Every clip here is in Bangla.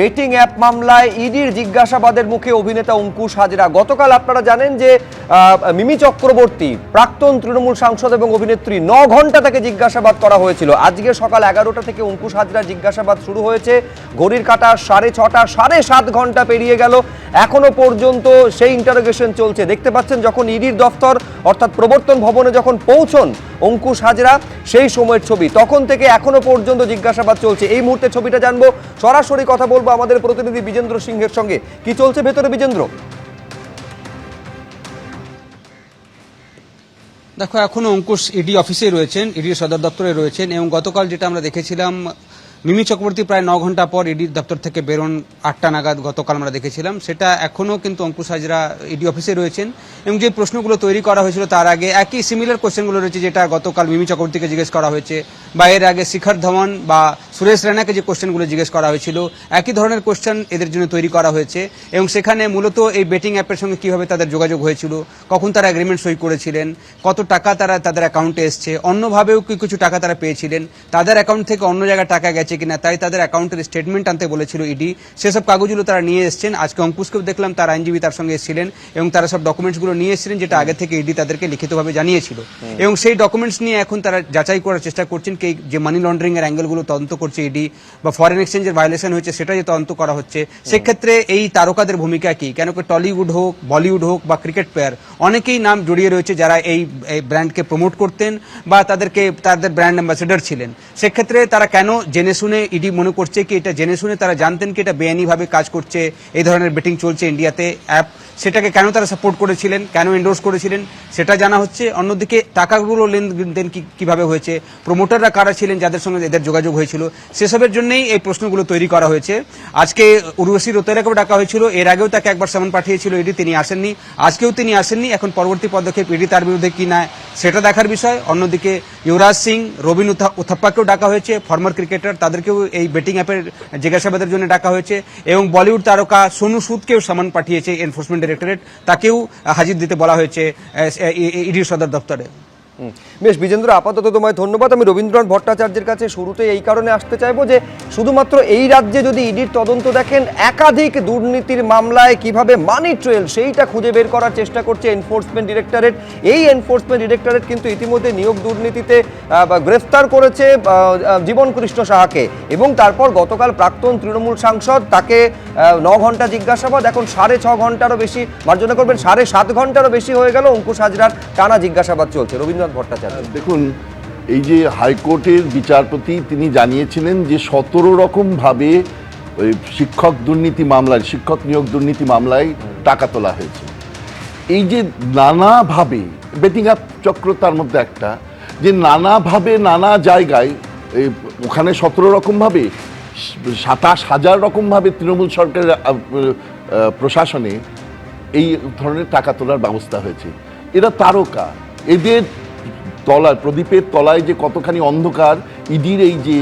বেটিং অ্যাপ মামলায় ইডির জিজ্ঞাসাবাদের মুখে অভিনেতা অঙ্কুশ হাজরা। গতকাল আপনারা জানেন যে মিমি চক্রবর্তী, প্রাক্তন তৃণমূল সাংসদ এবং অভিনেত্রী, ন ঘণ্টা তাকে জিজ্ঞাসাবাদ করা হয়েছিল। আজকে সকাল এগারোটা থেকে অঙ্কুশ হাজরা জিজ্ঞাসাবাদ শুরু হয়েছে। ঘড়ির কাটা সাড়ে ছটা, সাড়ে সাত ঘণ্টা পেরিয়ে গেল। এখনও পর্যন্ত সেই ইন্টারোগেশন চলছে। দেখতে পাচ্ছেন যখন ইডির দফতর, অর্থাৎ প্রবর্তন ভবনে যখন পৌঁছন অঙ্কুশ হাজরা, সেই সময়ের ছবি। তখন থেকে এখনও পর্যন্ত জিজ্ঞাসাবাদ চলছে। এই মুহূর্তে ছবিটা জানব। সরাসরি কথা বলব আমাদের প্রতিনিধি বিজেন্দ্র সিংহের সঙ্গে। কি চলছে ভেতরে বিজেন্দ্র? দেখো এখনও অঙ্কুশ ইডি অফিসে রয়েছেন ইডির সদর দপ্তরে রয়েছেন এবং গতকাল যেটা আমরা দেখেছিলাম মিমি চক্রবর্তী প্রায় ন ঘণ্টা পর ইডির দপ্তর থেকে বেরোন আটটা নাগাদ, গতকাল আমরা দেখেছিলাম। সেটা এখনও কিন্তু অঙ্কুশ হাজরা ইডি অফিসে রয়েছেন এবং যে প্রশ্নগুলো তৈরি করা হয়েছিল তার আগে একই সিমিলার কোশ্চেনগুলো রয়েছে যেটা গতকাল মিমি চক্রবর্তীকে জিজ্ঞেস করা হয়েছে বা এর আগে শিখর ধমন বা সুরেশ রানাকে যে কোশ্চেনগুলো জিজ্ঞেস করা হয়েছিল একই ধরনের কোশ্চেন এদের জন্য তৈরি করা হয়েছে এবং সেখানে মূলত এই বেটিং অ্যাপের সঙ্গে কীভাবে তাদের যোগাযোগ হয়েছিল কখন তারা এগ্রিমেন্ট সই করেছিলেন কত টাকা তারা তাদের অ্যাকাউন্টে এসছে অন্যভাবেও কি কিছু টাকা তারা পেয়েছিলেন তাদের অ্যাকাউন্ট থেকে অন্য জায়গায় টাকা গেছে কিনা তাই তাদের অ্যাকাউন্টের স্টেটমেন্ট আনতে বলেছিল ইডি সেসব কাগজগুলো তারা নিয়ে এসেছেন আজকে অঙ্কুশকেও দেখলাম তার আইনজীবী তার সঙ্গে এসেছিলেন এবং তারা সব ডকুমেন্টসগুলো নিয়ে এসেছিলেন যেটা আগে থেকে ইডি তাদেরকে লিখিতভাবে জানিয়েছিল। এবং সেই ডকুমেন্টস নিয়ে এখন তারা যাচাই করার চেষ্টা করছেন কি যে মানি লন্ডারিং এর অ্যাঙ্গেলগুলো তদন্ত করছে ইডি বা ফরেন এক্সচেঞ্জের ভায়োলেশন হয়েছে সেটা যে তদন্ত করা হচ্ছে, সেক্ষেত্রে এই তারকাদের ভূমিকা কি? কেন কি টলিউড হোক বলিউড হোক বা ক্রিকেট প্লেয়ার অনেকেই নাম জড়িয়ে রয়েছে যারা এই ব্র্যান্ডকে প্রমোট করতেন বা তাদেরকে, তাদের ব্র্যান্ড অ্যাম্বাসেডর ছিলেন। সেক্ষেত্রে তারা কেন জেনে শুনে ইডি মনে করছে কি এটা জেনে শুনে তারা জানতেন কি এটা বেআইনিভাবে কাজ করছে, এই ধরনের বেটিং চলছে ইন্ডিয়াতে অ্যাপ সেটাকে কেন তারা সাপোর্ট করেছিলেন, কেন এন্ডোর্স করেছিলেন, সেটা জানা হচ্ছে। অন্যদিকে টাকাগুলো লেনদেন কীভাবে হয়েছে প্রমোটাররা কারা ছিলেন, যাদের সঙ্গে এদের যোগাযোগ হয়েছিল সেসবের জন্যই এই প্রশ্নগুলো তৈরি করা হয়েছে। আজকে উর্বশী রোতেরাকেও ডাকা হয়েছিল। এর আগেও তাকে একবার সামন পাঠিয়েছিল ইডি তিনি আসেননি। আজকেও তিনি আসেননি। এখন পরবর্তী পদক্ষেপ ইডি তার বিরুদ্ধে কি না, সেটা দেখার বিষয়। অন্যদিকে যুবরাজ সিং, রবিন উথা- উথাপ্পাকেও ডাকা হয়েছে। ফর্মার ক্রিকেটার, তাদেরকেও এই বেটিং অ্যাপের জিজ্ঞাসাবাদের জন্য ডাকা হয়েছে। এবং বলিউড তারকা সোনু সুদকেও সামান পাঠিয়েছে এনফোর্সমেন্ট ডিরেক্টরেট। তাকেও হাজির দিতে বলা হয়েছে ইডির সদর দপ্তরে। বেশ, বিজেন্দ্র, আপাতত তোমায় ধন্যবাদ। আমি রবীন্দ্রনাথ ভট্টাচার্যের কাছে শুরুতে এই কারণে আসতে চাইব যে, শুধুমাত্র এই রাজ্যে যদি ইডির তদন্ত দেখেন, একাধিক দুর্নীতির মামলায় কীভাবে মানি ট্রেল সেইটা খুঁজে বের করার চেষ্টা করছে এনফোর্সমেন্ট ডিরেক্টরেট এই এনফোর্সমেন্ট ডিরেক্টরেট কিন্তু ইতিমধ্যে নিয়োগ দুর্নীতিতে গ্রেফতার করেছে জীবন কৃষ্ণ সাহাকে। এবং তারপর গতকাল প্রাক্তন তৃণমূল সাংসদ তাকে ন ঘণ্টা জিজ্ঞাসাবাদ, এখন সাড়ে ছ ঘন্টারও বেশি, মার্জনা করবেন, সাড়ে সাত ঘন্টারও বেশি হয়ে গেল, অঙ্কুশ হাজরার টানা জিজ্ঞাসাবাদ চলছে। রবীন্দ্রনাথ ভট্টাচার্য। দেখুন, এই যে হাইকোর্টের বিচারপতি তিনি জানিয়েছিলেন যে সতেরো রকমভাবে ওই শিক্ষক দুর্নীতি মামলায়, শিক্ষক নিয়োগ দুর্নীতি মামলায় টাকা তোলা হয়েছে। এই যে নানাভাবে বেটিং আপ চক্র তার মধ্যে একটা, যে নানাভাবে, নানা জায়গায় ওখানে সতেরো রকমভাবে সাতাশ হাজার রকমভাবে তৃণমূল সরকারের প্রশাসনে এই ধরনের টাকা তোলার ব্যবস্থা হয়েছে। এরা তারকা। এদের তলায়, প্রদীপের তলায় যে কতখানি অন্ধকার, ইডির এই যে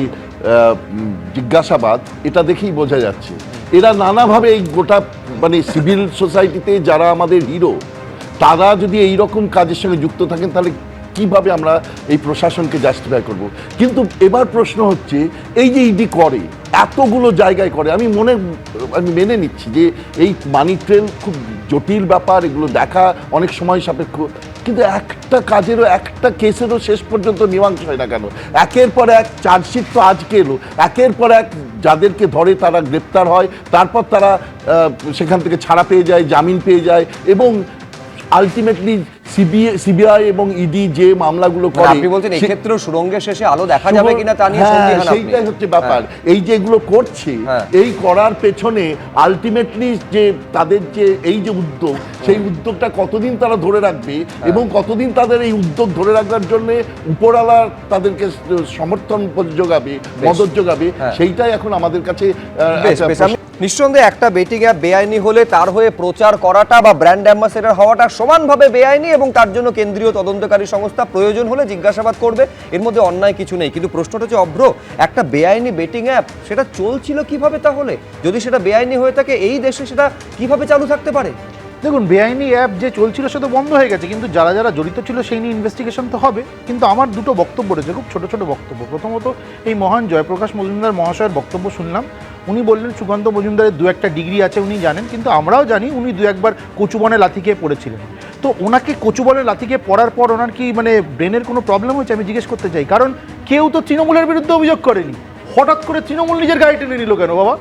জিজ্ঞাসাবাদ, এটা দেখেই বোঝা যাচ্ছে। এরা নানাভাবে এই গোটা মানে সিভিল সোসাইটিতে যারা আমাদের হিরো, তারা যদি এই রকম কাজের সঙ্গে যুক্ত থাকেন, তাহলে কীভাবে আমরা এই প্রশাসনকে জাস্টিফাই করব? কিন্তু এবার প্রশ্ন হচ্ছে, এই যে ইডি করে, এতগুলো জায়গায় করে, আমি মনে, আমি মেনে নিচ্ছি যে এই মানি ট্রেন খুব জটিল ব্যাপার, এগুলো দেখা অনেক সময় সাপেক্ষ কিন্তু একটা কাজেরও, একটা কেসেরও শেষ পর্যন্ত মীমাংসা হয় না কেন? একের পর এক চার্জশিট তো আজকে এলো। একের পর এক যাদেরকে ধরে তারা গ্রেপ্তার হয়। তারপর তারা সেখান থেকে ছাড়া পেয়ে যায়, জামিন পেয়ে যায় এবং আলটিমেটলি সিবিআই সিবিআই এবং ইডি যে মামলাগুলো মানে করে আপনি বলছেন সে- এক্ষেত্রেও সুরঙ্গের শেষে আলো দেখা যাবে কিনা তা নিয়ে হ্যাঁ, সন্দিহান আপনি। সেইটাই হচ্ছে ব্যাপার এই যে এগুলো করছে হ্যাঁ। এই করার পেছনে আলটিমেটলি যে তাদের যে এই যে উদ্যোগ সেই উদ্যোগটা কতদিন তারা ধরে রাখবে হ্যাঁ। এবং কতদিন তাদের এই উদ্যোগ ধরে রাখার জন্য উপরওয়ালা তাদেরকে সমর্থন যোগাবে মদত যোগাবে হ্যাঁ। সেইটাই এখন আমাদের কাছে নিঃসন্দেহে একটা বেটিং অ্যাপ বেআইনি হলে তার হয়ে প্রচার করাটা বা ব্র্যান্ড অ্যাম্বাসেডর হওয়াটা সমানভাবে বেআইনি এবং তার জন্য কেন্দ্রীয় তদন্তকারী সংস্থা প্রয়োজন হলে জিজ্ঞাসাবাদ করবে। এর মধ্যে অন্যায় কিছু নেই। কিন্তু প্রশ্নটা হচ্ছে, অভ্র, একটা বেআইনি বেটিং অ্যাপ সেটা চলছিল কীভাবে তাহলে? যদি সেটা বেআইনি হয়ে থাকে, এই দেশে সেটা কীভাবে চালু থাকতে পারে? দেখুন, বেআইনি অ্যাপ যে চলছিল সে তো বন্ধ হয়ে গেছে, কিন্তু যারা যারা জড়িত ছিল সেই নিয়ে ইনভেস্টিগেশন তো হবে। কিন্তু আমার দুটো বক্তব্য রয়েছে, খুব ছোট ছোট বক্তব্য। প্রথমত, এই মহান জয়প্রকাশ মজুমদার মহাশয়ের বক্তব্য শুনলাম। উনি বললেন, সুকান্ত মজুমদারের দু একটা ডিগ্রি আছে উনি জানেন, কিন্তু আমরাও জানি উনি দু একবার কচুবনে লাথি খেয়ে পড়েছিলেন। তো ওনাকে কচুবনে লাথি খেয়ে পড়ার পর ওনার কি মানে ব্রেনের কোনো প্রবলেম হয়েছে? আমি জিজ্ঞেস করতে চাই। কারণ কেউ তো তৃণমূলের বিরুদ্ধে অভিযোগ করেনি। হঠাৎ করে তৃণমূল নিজের গাড়ি টেনে নিল কেন বাবা?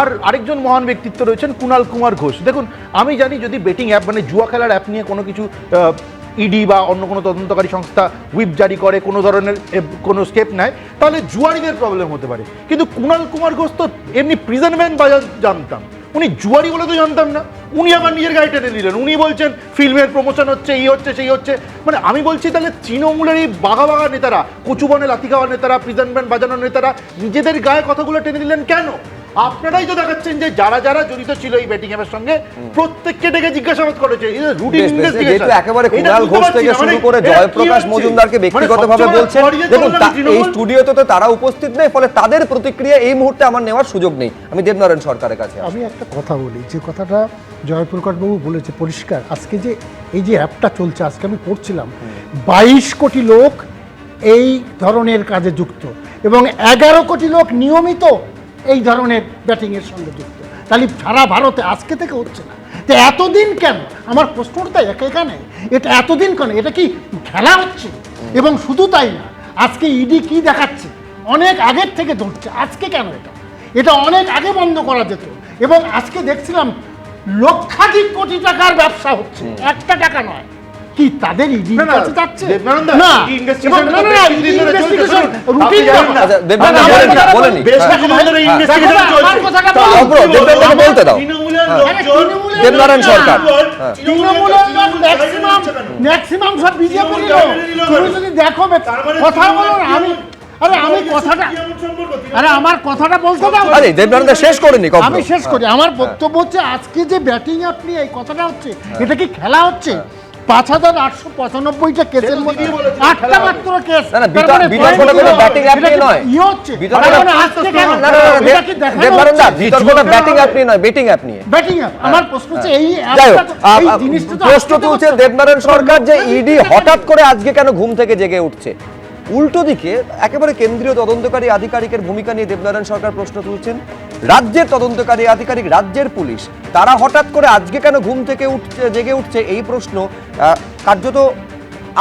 আর আরেকজন মহান ব্যক্তিত্ব রয়েছেন কুণাল কুমার ঘোষ। দেখুন, আমি জানি যদি বেটিং অ্যাপ মানে জুয়া খেলার অ্যাপ নিয়ে কোনো কিছু ইডি বা অন্য কোনো তদন্তকারী সংস্থা হুইপ জারি করে, কোনো ধরনের কোনো স্টেপ নেয়, তাহলে জুয়ারিদের প্রবলেম হতে পারে। কিন্তু কুণাল কুমার ঘোষ তো এমনি প্রিজন ভ্যান বাজার জানতাম। উনি জুয়ারি বলে তো জানতাম না। উনি আবার নিজের গাড়ি টেনে নিলেন। উনি বলছেন ফিল্মের প্রমোশন হচ্ছে, এই হচ্ছে, সেই হচ্ছে। মানে আমি বলছি, তাহলে তৃণমূলের এই বাঘা বাঘা নেতারা, কচুবনে লাথি খাওয়া নেতারা প্রিজন ব্যান্ড বাজানোর নেতারা, নিজেদের গায়ে কথাগুলো টেনে দিলেন কেন? আপনারাই তো দেখাচ্ছেন যে যারা যারা জড়িত ছিল এই ব্যাটিং অ্যাপের সঙ্গে প্রত্যেককে ডেকে জিজ্ঞাসাবাদ করেছে। রুটিন যেহেতু একেবারে কুণাল ঘোষ থেকে শুরু করে জয়প্রকাশ মজুমদারকে ব্যক্তিগতভাবে বলছেন দেখুন এই স্টুডিওতে তো তারা উপস্থিত নেই ফলে তাদের প্রতিক্রিয়া এই মুহূর্তে আমার নেওয়ার সুযোগ নেই। আমি দেবনারায়ণ সরকারের কাছে আমি একটা কথা বলি যে কথাটা জয়প্রকাশবাবু বলেছে পরিষ্কার। আজকে যে এই যে অ্যাপটা চলছে আজকে আমি পড়ছিলাম বাইশ কোটি লোক এই ধরনের কাজে যুক্ত। এবং এগারো কোটি লোক নিয়মিত এই ধরনের ব্যাটিংয়ের সঙ্গে যুক্ত। তাহলে সারা ভারতে আজকে থেকে হচ্ছে না। তো এতদিন কেন? আমার প্রশ্নটা একে এখানে। এটা এতদিন কেন? এটা কি খেলা হচ্ছে? এবং শুধু তাই না আজকে ইডি কি দেখাচ্ছে? অনেক আগের থেকে ধরছে। আজকে কেন এটা? এটা অনেক আগে বন্ধ করা যেত। এবং আজকে দেখছিলাম লক্ষাধিক কোটি টাকার ব্যবসা হচ্ছে। একটা টাকা নয় কি তাদের ইডি না, না, কাছে যাচ্ছে না না, না, না। না। না, না, বলেনি, বেশ হ্যাঁ। ধরে দেখো, চলছে। কথাটা তা বলুন। অভ্র, দেবনারায়ণকে বলতে দাও তৃণমূলের হ্যাঁ। আরে লোকজন- তৃণমূলের দেবনারায়ণ সরকার। হ্যাঁ। তৃণমূলের লোক ম্যাক্সিমাম ম্যাক্সিমাম সব বিজেপি তুমি যদি দেখো বে- তার কথা বলো আমি আরে আমি কথাটা? আরে আমার কথাটা বলতে দাও আরে শেষ করেনি কখনো আমি শেষ করি আমার বক্তব্য হচ্ছে আজকে যে ব্যাটিং আপনি এই কথাটা হচ্ছে এটা কি খেলা হচ্ছে পাঁচ হাজার আটশো পঁচানব্বইটা কেসের মধ্যে আটটা মাত্র কেস। দেবনারায়ণ প্রশ্ন তুলছে সরকার যে ইডি হঠাৎ করে আজকে কেন ঘুম থেকে জেগে উঠছে? উল্টো দিকে একেবারে কেন্দ্রীয় তদন্তকারী আধিকারিকের ভূমিকা নিয়ে দেবনারায়ণ সরকার প্রশ্ন তুলছেন। রাজ্যের তদন্তকারী আধিকারিক, রাজ্যের পুলিশ। তারা হঠাৎ করে আজকে কেন ঘুম থেকে উঠছে, জেগে উঠছে এই প্রশ্ন কার্যত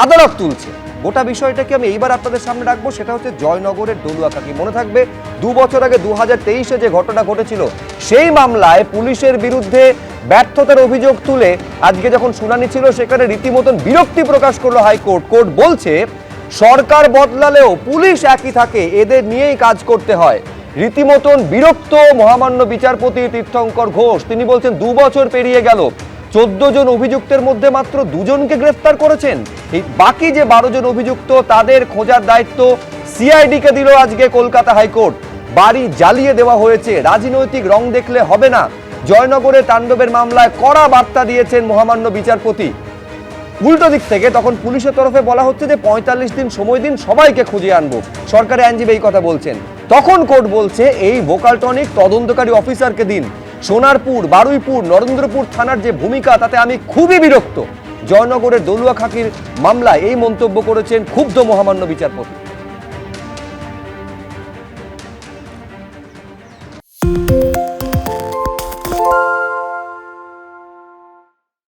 আদালত তুলছে। গোটা বিষয়টাকে আমি এইবার আপনাদের সামনে রাখব? সেটা হচ্ছে জয়নগরের দলুয়াকাকি মনে থাকবে, দু বছর আগে দু তেইশে যে ঘটনা ঘটেছিল, সেই মামলায় পুলিশের বিরুদ্ধে ব্যর্থতার অভিযোগ তুলে আজকে যখন শুনানি ছিল, সেখানে রীতিমতন বিরক্তি প্রকাশ করল হাইকোর্ট। কোর্ট বলছে, সরকার বদলালেও পুলিশ একই থাকে, এদের নিয়েই কাজ করতে হয়। রীতিমতন বিরক্ত মহামান্য বিচারপতি তীর্থঙ্কর ঘোষ। তিনি বলছেন, দু বছর পেরিয়ে গেল। চোদ্দ জন অভিযুক্তের মধ্যে মাত্র দুজনকে গ্রেফতার করেছেন। এই বাকি যে বারো জন অভিযুক্ত, তাদের খোঁজার দায়িত্ব সিআইডিকে দিল আজকে কলকাতা হাইকোর্ট। বাড়ি জ্বালিয়ে দেওয়া হয়েছে। রাজনৈতিক রং দেখলে হবে না। জয়নগরে তাণ্ডবের মামলায় কড়া বার্তা দিয়েছেন মহামান্য বিচারপতি। উল্টো দিক থেকে তখন পুলিশের তরফে বলা হচ্ছে যে, পঁয়তাল্লিশ দিন সময় দিন সবাইকে খুঁজে আনব। সরকারি আইনজীবী এই কথা বলছেন। তখন কোর্ট বলছে এই ভোকাল টনিক তদন্তকারী অফিসারকে দিন। সোনারপুর, বারুইপুর, নরেন্দ্রপুর থানার যে ভূমিকা, তাতে আমি খুবই বিরক্ত। জয়নগরের দলুয়া খাকির মামলায় এই মন্তব্য করেছেন ক্ষুব্ধ মহামান্য বিচারপতি।